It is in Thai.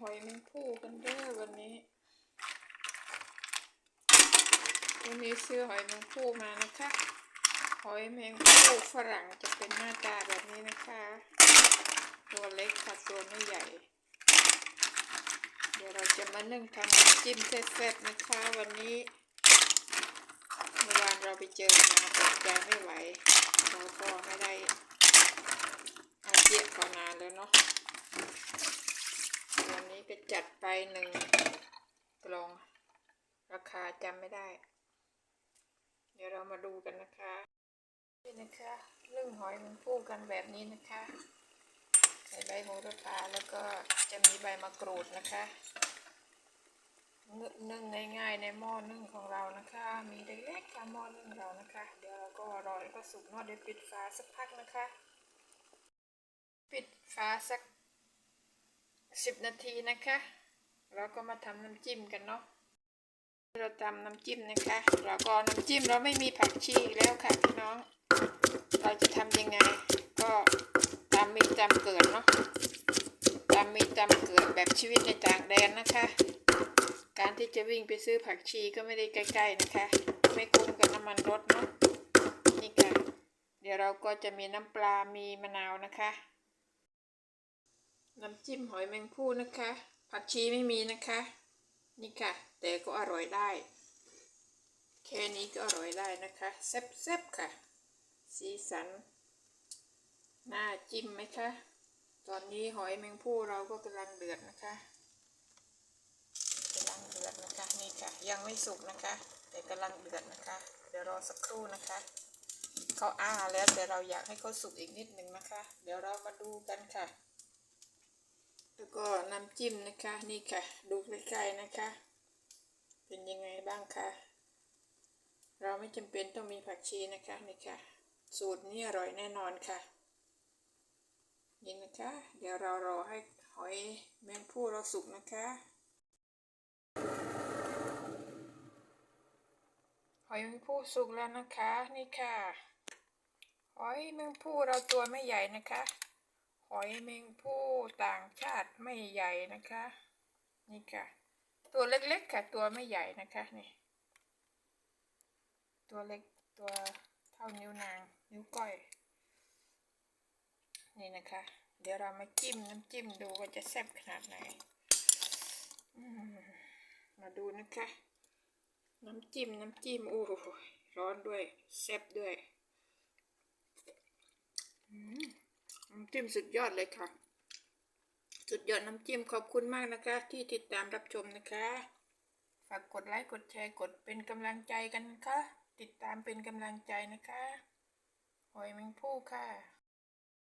หอยแมงผู้กันเด้อวันนี้ วันนี้ซื้อหอยแมงผู้มานะคะ หอยแมงผู้ฝรั่งจะเป็นหน้าตาแบบนี้นะคะ ตัวเล็กค่ะตัวไม่ใหญ่ เดี๋ยวเราจะมานึ่งทำน้ำจิ้มแซ่บๆนะคะ วันนี้เมื่อวานเราไปเจอมาตกใจไม่ไหว เราก็ไม่ได้อาเจียก่อนนานแล้วเนาะ วันนี้ก็ จัดไปหนึ่งกล่องราคาจำไม่ได้ เดี๋ยวเรามาดูกันนะคะนี่นะคะนึ่งหอยมันพูกันแบบนี้นะคะ ใส่ใบโหระพาแล้วก็จะมีใบมะกรูดนะคะนึ่งง่ายๆในหม้อนึ่งของเรานะคะ มีเล็กๆค่ะหม้อนึ่งเรานะคะ เดี๋ยวเราก็รอให้ก็สุกนอะเดี๋ยวปิดฝาสักพักนะคะ ปิดฝาสัก สิบนาทีนะคะแล้วก็มาทำน้ำจิ้มกันเนาะเราทำน้ำจิ้มนะคะเราก็น้ำจิ้มเราไม่มีผักชีแล้วค่ะพี่น้อง เราจะทำยังไง ก็ตามมีตามเกิดเนาะตามมีตามเกิดแบบชีวิตในต่างแดนนะคะ การที่จะวิ่งไปซื้อผักชีก็ไม่ได้ใกล้ๆนะคะ ไม่คุ้มกับน้ำมันรถเนาะนี่ค่ะเดี๋ยวเราก็จะมีน้ำปลา มีมะนาวนะคะ น้ำจิ้มหอยแมงผู้นะคะ ผักชีไม่มีนะคะ นี่ค่ะ แต่ก็อร่อยได้ แค่นี้ก็อร่อยได้นะคะแซ่บๆค่ะ สีสันน่าจิ้มไหมคะ ตอนนี้หอยแมงผู้เราก็กำลังเดือดนะคะกำลังเดือดนะคะนี่ค่ะ ยังไม่สุกนะคะ แต่กำลังเดือดนะคะ เดี๋ยวรอสักครู่นะคะเขาอ้าแล้วแต่เราอยากให้เขาสุกอีกนิดนึงนะคะ เดี๋ยวเรามาดูกันค่ะ แล้วก็น้ำจิ้มนะคะนี่ค่ะ ดูใกล้ๆนะคะ เป็นยังไงบ้างคะเราไม่จำเป็นต้องมีผักชีนะคะนี่ค่ะ สูตรนี้อร่อยแน่นอนค่ะนี่นะคะ เดี๋ยวเรารอให้หอยแมงผู้เราสุกนะคะหอยแมงผู้สุกแล้วนะคะ นี่ค่ะหอยแมงผู้เราตัวไม่ใหญ่นะคะ หอยแมงผู้ต่างชาติไม่ใหญ่นะคะ นี่ค่ะ ตัวเล็กๆค่ะ ตัวไม่ใหญ่นะคะนี่ตัวเล็กตัวเท่านิ้วนาง นิ้วก้อย นี่นะคะ เดี๋ยวเรามาจิ้มน้ำจิ้มดูว่าจะแซ่บขนาดไหนมาดูนะคะ น้ำจิ้มน้ำจิ้มโอ้ร้อนด้วยแซ่บด้วยอืมน้ำจิ้มสุดยอดเลยค่ะ สุดยอดน้ำจิ้มขอบคุณมากนะคะ ที่ติดตามรับชมนะคะ ฝากกดไลค์กดแชร์กดเป็นกำลังใจกันนะคะติดตามเป็นกำลังใจนะคะ หอยแมงผู้ค่ะ